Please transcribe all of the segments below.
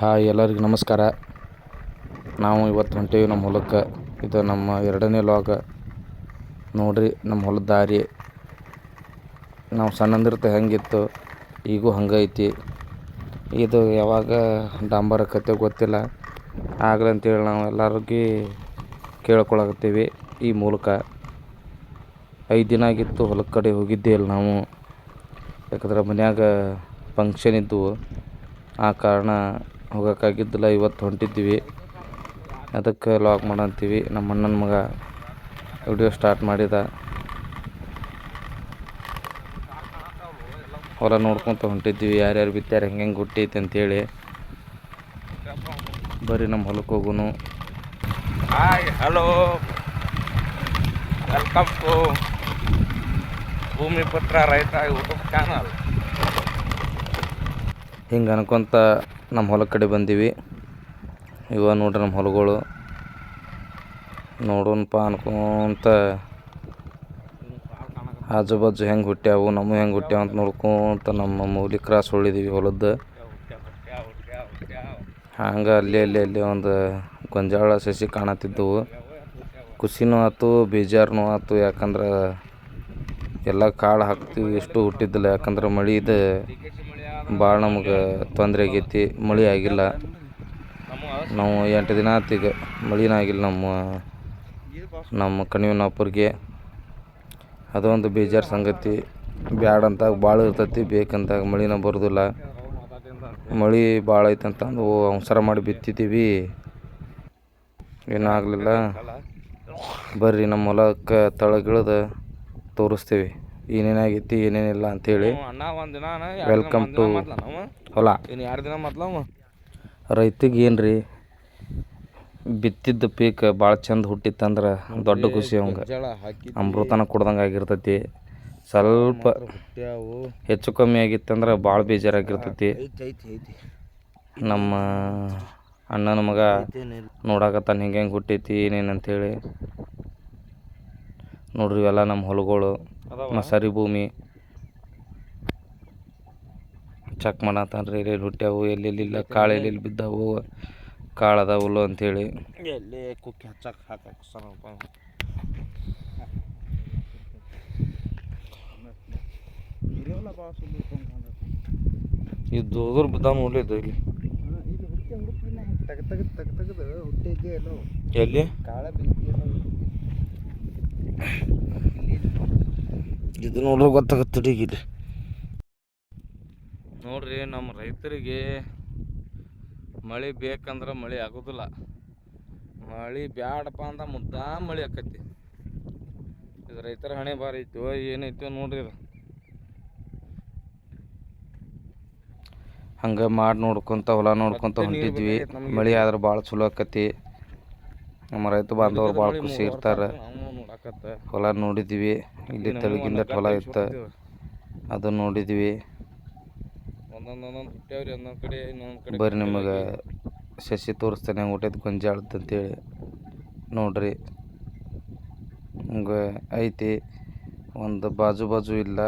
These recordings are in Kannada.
ಹಾಯ್ ಎಲ್ಲರಿಗೂ ನಮಸ್ಕಾರ. ನಾವು ಇವತ್ತು ಹೊಂಟೇವಿ ನಮ್ಮ ಹೊಲಕ್ಕೆ. ಇದು ನಮ್ಮ ಎರಡನೇ ಲಾಗ ನೋಡ್ರಿ, ನಮ್ಮ ಹೊಲದ ದಾರಿ. ನಾವು ಸಣ್ಣಂದಿರ್ತ ಹೆಂಗಿತ್ತು, ಈಗೂ ಹಂಗೈತಿ ಇದು ಯಾವಾಗ ಡಾಂಬರ್ ಕತೆ ಗೊತ್ತಿಲ್ಲ. ಆಗಲಿ ಅಂತೇಳಿ ನಾವು ಎಲ್ಲರಿಗೆ ಕೇಳ್ಕೊಳಕತ್ತೀವಿ ಈ ಮೂಲಕ. ಐದು ದಿನ ಆಗಿತ್ತು ಹೊಲದ ಕಡೆ ಹೋಗಿದ್ದೆ ಇಲ್ಲ ನಾವು. ಯಾಕಂದ್ರೆ ಮನ್ಯಾಗ ಫಂಕ್ಷನ್ ಇದ್ದವು ಆ ಕಾರಣ ಹೋಗೋಕ್ಕಾಗಿದ್ದಿಲ್ಲ ಇವತ್ತು ಹೊಂಟಿದ್ದೀವಿ. ಅದಕ್ಕೆ ಲಾಗ್ ಮಾಡಂತೀವಿ. ನಮ್ಮ ಅಣ್ಣನ ಮಗ ವಿಡಿಯೋ ಸ್ಟಾರ್ಟ್ ಮಾಡಿದ. ಹೊಲ ನೋಡ್ಕೊತ ಹೊಂಟಿದ್ದೀವಿ. ಯಾರ್ಯಾರು ಬಿತ್ತಾರ ಹೆಂಗೆ ಹೆಂಗೆ ಹುಟ್ಟೈತೆ ಅಂತೇಳಿ. ಬರೀ ನಮ್ಮ ಹೊಲಕ್ಕೆ ಹೋಗುನು. Hi hello welcome to Bhoomi Putra ರೈತ ಯೂಟ್ಯೂಬ್ ಚಾನಲ್ ಹಿಂಗೆ ಅನ್ಕೊಂತ ನಮ್ಮ ಹೊಲ ಕಡೆ ಬಂದೀವಿ. ಇವ ನೋಡ್ರಿ ನಮ್ಮ ಹೊಲಗಳು. ನೋಡೋಣಪ್ಪ ಅನ್ಕೊಂತ ಆಜು ಬಾಜು ಹೆಂಗೆ ಹುಟ್ಟ್ಯಾವು, ನಮ್ಮ ಹೆಂಗೆ ಹುಟ್ಟ್ಯಾವ ಅಂತ ನೋಡ್ಕೊಂತ ನಮ್ಮ ಮೂಲಿ ಕ್ರಾಸ್ ಹೊಳಿದೀವಿ ಹೊಲದ್ದು ಹಂಗೆ ಅಲ್ಲಿ ಅಲ್ಲಿ ಅಲ್ಲಿ ಒಂದು ಗೊಂಜಾಳ ಸಸಿ ಕಾಣತ್ತಿದ್ದವು. ಖುಷಿನೂ ಆಯ್ತು ಬೇಜಾರನೂ ಆಯ್ತು ಯಾಕಂದ್ರೆ ಎಲ್ಲ ಕಾಳು ಹಾಕ್ತೀವಿ, ಎಷ್ಟು ಹುಟ್ಟಿದ್ದಿಲ್ಲ, ಯಾಕಂದ್ರೆ ಮಳಿದು ಭಾಳ ನಮಗೆ ತೊಂದರೆ ಆಗೈತಿ, ಮಳೆ ಆಗಿಲ್ಲ. ನಾವು ಎಂಟು ದಿನ ಆತು ಈಗ, ಮಳಿನ ಆಗಿಲ್ಲ ನಮ್ಮ ನಮ್ಮ ಅದು ಅದೊಂದು ಬೇಜಾರು ಸಂಗತಿ. ಬ್ಯಾಡ ಅಂತಾಗ ಭಾಳ ಇರ್ತೈತಿ, ಬೇಕಂತಾಗ ಮಳಿನ ಬರೋದಿಲ್ಲ. ಮಳೆ ಭಾಳ ಐತೆ ಅಂತಂದು ಅವಸರ ಮಾಡಿ ಬಿತ್ತಿದ್ದೀವಿ ಏನೂ ಆಗಲಿಲ್ಲ. ಬರ್ರಿ, ನಮ್ಮ ಹೊಲಕ್ಕೆ ತಳಗಿಳಿದು ತೋರಿಸ್ತೀವಿ. ಏನೇನಾಗೈತಿ ಏನೇನಿಲ್ಲ ಅಂತೇಳಿ ಅಣ್ಣ ಒಂದು ದಿನ ವೆಲ್ಕಮ್ ಟು ಹೊಲ. ಇನ್ನು ಎರಡು ದಿನ ಮೊದ್ಲು ರೈತಗೆ ಏನು ರೀ ಬಿತ್ತಿದ್ದ ಪೀಕ್ ಭಾಳ ಚಂದ ಹುಟ್ಟಿತ್ತಂದ್ರೆ ದೊಡ್ಡ ಖುಷಿ ಅವಂಗೆ. ಅಮೃತನ ಕುಡ್ದಂಗೆ ಆಗಿರ್ತೈತಿ. ಸ್ವಲ್ಪ ಹೆಚ್ಚು ಕಮ್ಮಿ ಆಗಿತ್ತಂದ್ರೆ ಭಾಳ ಬೇಜಾರಾಗಿರ್ತೈತಿ. ನಮ್ಮ ಅಣ್ಣನ ಮಗ ನೋಡಾಕತ್ತಾನ ಹಿಂಗೆ ಹೆಂಗೆ ಹುಟ್ಟೈತಿ ಏನೇನು ಅಂಥೇಳಿ ನೋಡ್ರಿ ಇವೆಲ್ಲ ನಮ್ಮ ಹೊಲಗಳು ಮಸಾರಿ ಭೂಮಿ. ಚೆಕ್ ಮಾಡತ್ತಾನ್ರಿ ಎಲ್ಲೆಲ್ಲಿ ಹುಟ್ಟ್ಯಾವು ಎಲ್ಲೆಲ್ಲಿಲ್ಲ ಕಾಳು ಎಲ್ಲೆಲ್ಲಿ ಬಿದ್ದಾವು ಕಾಳು ಅದಾವಲ್ಲ ಅಂಥೇಳಿ ಎಲ್ಲಿ ಕುಕ್ಕಿ ಹಚ್ಚಕ್ಕೆ ಹಾಕಕ್ಕೆ ಸ್ವಲ್ಪ ಇದು ದೋದ್ರ ಬಿದ್ದಾವ ನೋಡ್ಲಿದ್ದು ಇಲ್ಲಿ. ಎಲ್ಲಿ? ಇದು ನೋಡ್ರಿ ಗೊತ್ತಾಗತ್ತೆ ಇಲ್ಲಿ ನೋಡ್ರಿ ನಮ್ಮ ರೈತರಿಗೆ ಮಳೆ ಬೇಕಂದ್ರೆ ಮಳೆ ಆಗೋದಿಲ್ಲ. ಮಳೆ ಬ್ಯಾಡಪ್ಪ ಅಂದ ಮುದ್ದಾ ಮಳೆ ಆಕತಿ. ಇದು ರೈತರ ಹಣೆ ಬಾರಿ ಐತೋ ಏನೈತೋ ನೋಡ್ರಿ ಇದು. ಹಂಗೆ ಮಾಡಿ ನೋಡ್ಕೊಂತ ಹೊಲ ನೋಡ್ಕೊಂತ ಹೊಂಟಿದ್ವಿ. ಮಳೆ ಆದ್ರೆ ಭಾಳ ಚಲೋ ಆಕತಿ. ನಮ್ಮ ರೈತ ಬಾಂಧವ್ರು ಭಾಳ ಖುಷಿ ಇರ್ತಾರೆ. ಹೊಲ ನೋಡಿದ್ವಿ ಇಲ್ಲಿ ತೆಳಗಿಂದ ಹೊಲ ಇತ್ತು. ಅದು ನೋಡಿದ್ವಿ ಬರ್ರಿ ನಿಮಗೆ ಸಸಿ ತೋರಿಸ್ತಾನೆ ಊಟದ ಗೊಂಜಾಳದ ಅಂತೇಳಿ. ನೋಡ್ರಿ. ಹಿಂಗೆ ಐತಿ. ಒಂದು ಬಾಜು ಬಾಜು ಇಲ್ಲ.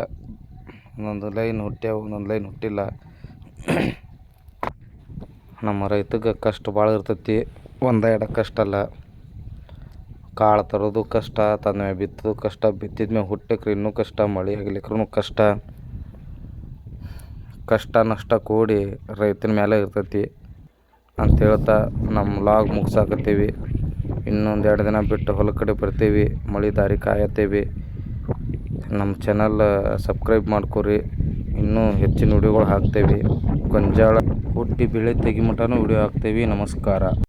ಒಂದೊಂದು ಲೈನ್ ಹುಟ್ಟ್ಯಾವ ಒಂದೊಂದು ಲೈನ್ ಹುಟ್ಟಿಲ್ಲ. ನಮ್ಮ ರೈತಗೆ ಕಷ್ಟ ಭಾಳ ಇರ್ತೈತಿ. ಒಂದ ಎರಡು ಕಷ್ಟ ಅಲ್ಲ. ಕಾಳು ತರೋದು ಕಷ್ಟ, ತಂದ ಮ್ಯಾಗ ಬಿತ್ತೋದು ಕಷ್ಟ, ಬಿತ್ತಿದ ಮ್ಯಾಗ ಹುಟ್ಟಕ್ರೆ ಇನ್ನೂ ಕಷ್ಟ, ಮಳೆ ಆಗ್ಲಿಕ್ರೂ ಕಷ್ಟ. ಕಷ್ಟ, ನಷ್ಟ ಕೂಡಿ ರೈತನ ಮೇಲೆ ಇರ್ತೈತಿ ಅಂತ ಹೇಳ್ತಾ ನಮ್ಮ ಲಾಗ್ ಮುಗ್ಸಾಕತ್ತೀವಿ. ಇನ್ನೊಂದು ಎರಡು ದಿನ ಬಿಟ್ಟು ಹೊಲ ಕಡೆ ಬರ್ತೀವಿ, ಮಳೆ ದಾರಿ ಕಾಯತ್ತೀವಿ. ನಮ್ಮ ಚಾನಲ್ ಸಬ್ಸ್ಕ್ರೈಬ್ ಮಾಡ್ಕೊರಿ, ಇನ್ನೂ ಹೆಚ್ಚಿನ ವಿಡಿಯೋಗಳು ಹಾಕ್ತೇವೆ. ಗೊಂಜಾಳ ಹುಟ್ಟಿ ಬೆಳೆ ತೆಗಿ ಮಟನೂ ವಿಡಿಯೋ ಹಾಕ್ತೇವೆ. ನಮಸ್ಕಾರ.